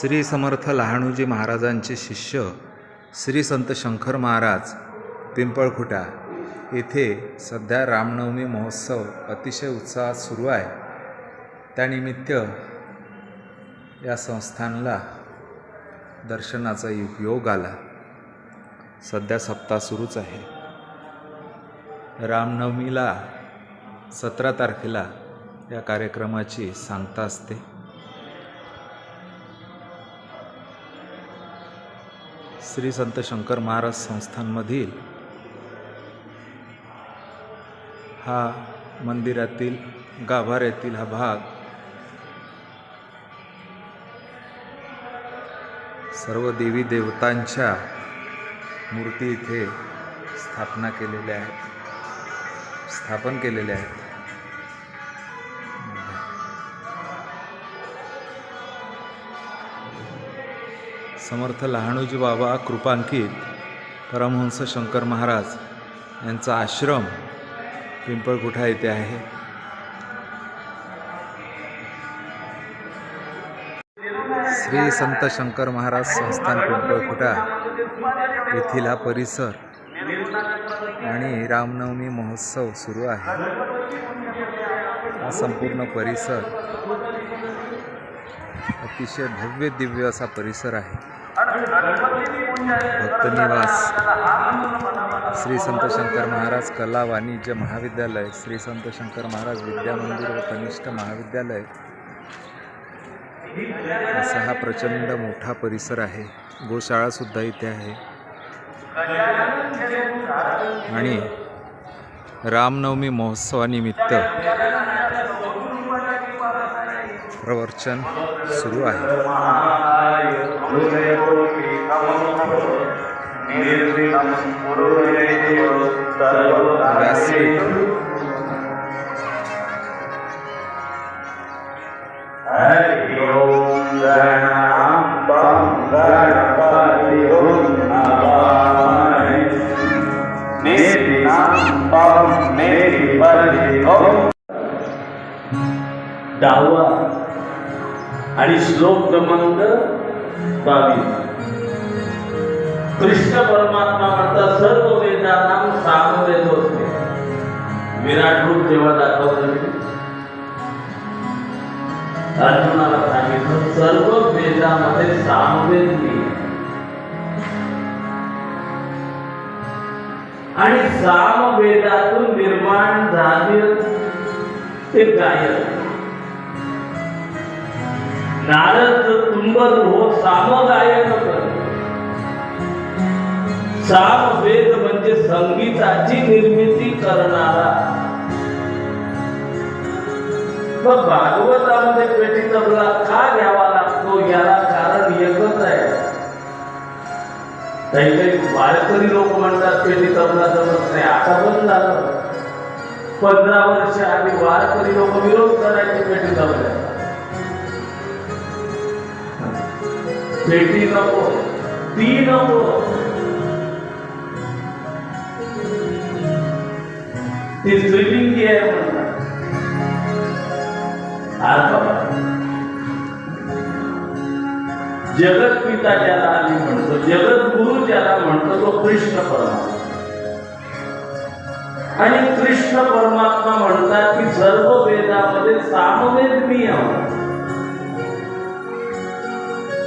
श्री समर्थ लहानूजी महाराजांचे शिष्य श्री संत शंकर महाराज पिंपळखुटा येथे सध्या रामनवमी महोत्सव अतिशय उत्साहात सुरू आहे. त्यानिमित्त या संस्थानला दर्शनाचा उपयोग योग आला. सध्या सप्ताह सुरूच आहे. रामनवमीला सतरा तारखेला या कार्यक्रमाची सांगता असते. श्री संत शंकर महाराज संस्थानमधील हा मंदिरातील गाभाऱ्यातील हा भाग सर्व देवी देवतांच्या मूर्ती इथे स्थापना केलेल्या आहेत स्थापन केलेल्या आहेत. समर्थ लहाणूजी बाबा कृपांकित परमहंस शंकर महाराज यांचा आश्रम पिंपळकुठा येथे आहे? श्री संत शंकर महाराज संस्थान पिंपळकुटा येथील हा परिसर आणि रामनवमी महोत्सव सुरू आहे. हा संपूर्ण परिसर अतिशय भव्य दिव्य असा परिसर आहे. भक्तनिवास श्री संत शंकर महाराज कला वाणिज्य महाविद्यालय श्री संत शंकर महाराज विद्या मंदिर व कनिष्ठ महाविद्यालय. असा हा प्रचंड मोठा परिसर आहे. गोशाळा सुद्धा इथे आहे. आणि रामनवमी महोत्सवानिमित्त प्रवचन सुरू आहे. व्यासपीठ हरि आणि श्लोक क्रमांक बावीस. कृष्ण परमात्मा म्हणतात सर्व वेदांना सामवेद असते विराट रूप जेव्हा दाखवलं अर्जुनाला सांगितलं सर्व वेदामध्ये सामवेद नाही आणि सामवेदातून निर्माण झाले ते गायक नारद तुंबर हो साम वेद म्हणजे संगीताची निर्मिती करणारा. मग भागवतामध्ये पेटी तबला का घ्यावा लागतो? याला कारण एकच आहे. काही काही वारकरी लोक म्हणतात पेटी तबला जमत नाही आता पण झालं. पंधरा वर्ष आधी वारकरी लोक विरोध करायचे पेटी तबल्याला भेटी नको ती नको. ती स्विमिंग आहे म्हणतात. जगत पिता ज्याला आली म्हणतो जगत गुरु ज्याला म्हणतो तो कृष्ण परमात्मा. आणि कृष्ण परमात्मा म्हणतात की सर्व वेदामध्ये सामवेद नियम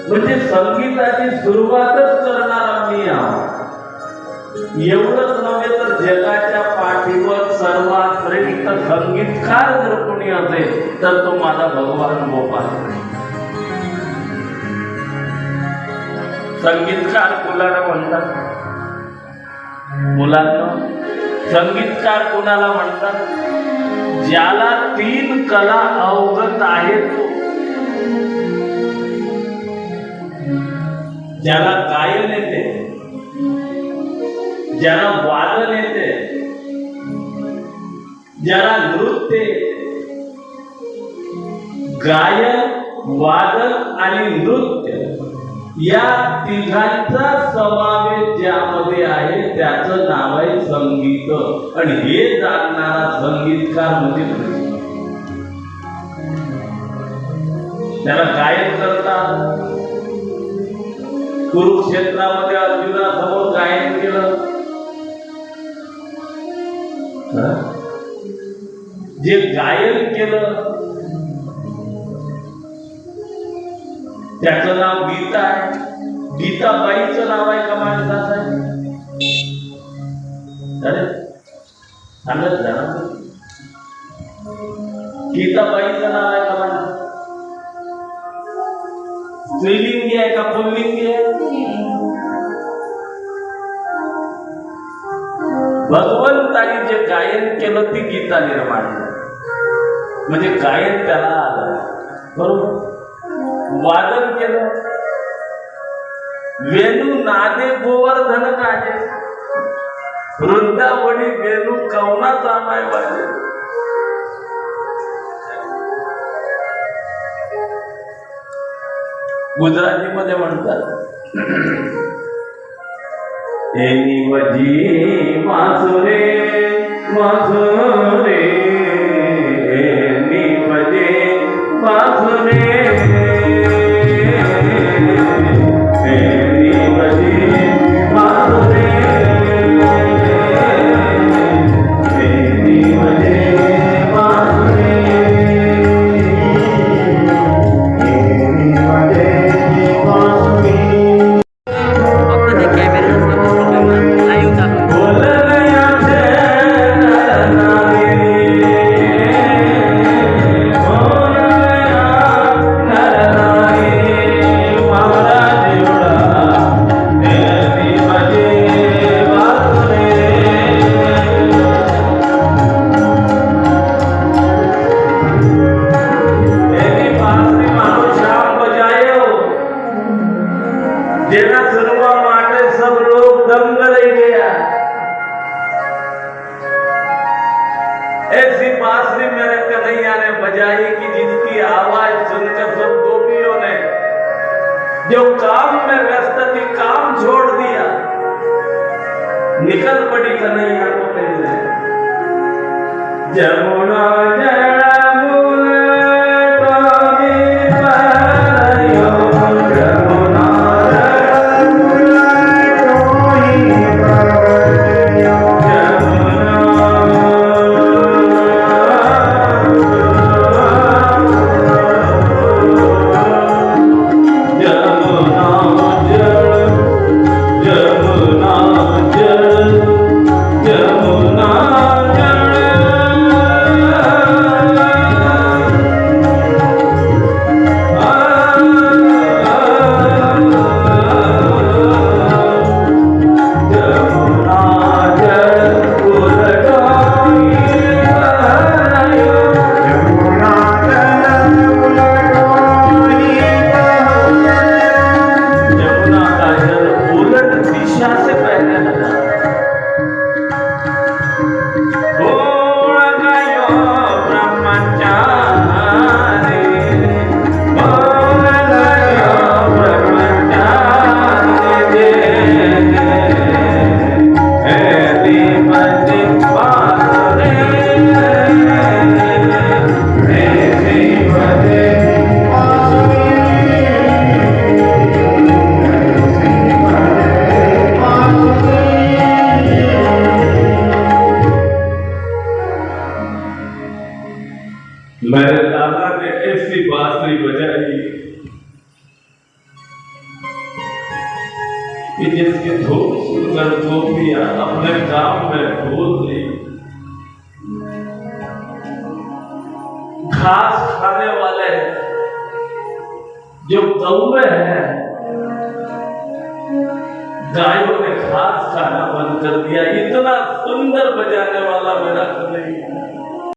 म्हणजे संगीताची सुरुवातच करणारा मी आहोत. एवढंच नव्हे तर जगाच्या पाठीवर सर्वात श्रेष्ठ संगीतकार जर कोणी असेल तर तो माझा भगवान गोपाल संगीतकार कुणाला म्हणतात. मुलांना संगीतकार कोणाला म्हणतात? ज्याला तीन कला अवगत आहेत ज्याला गायन येते ज्याला वादन येते ज्याला नृत्य गायन वादन आणि नृत्य या तिघांचा समावेश ज्यामध्ये आहे त्याचं नाव आहे संगीत. आणि हे जाणणारा संगीतकार म्हणजे त्याला गायन करतात. कुरुक्षेत्रामध्ये अर्जुनासमोर गायन केलं. जे गायन केलं त्याचं नाव गीता आहे. गीताबाईचं नाव आहे का माणसाचं आहे? सांगत गीताबाईचं नाव आहे का स्त्रीलिंगी आहे का पुल्लिंगी आहे भगवंतानी जे गायन केलं ती गीता निर्माण म्हणजे गायन त्याला आलं. बरोबर? वादन केलं. वेणू नादे गोवर्धन काढे वृंदावणी वेणू कवनाचा माय वाजे गुजरातीमध्ये म्हणतात. हे निवजी मासुरे मासुरे जो काम में व्यस्त थी काम छोड़ दिया। निकल पड़ी कन्हैया को जमुना जय अपने काम में भूल गई घास खाने वाले जो कौवे हैं, गायों ने घास खाना बंद कर दिया। इतना सुंदर बजाने वाला मेरा कन्हैया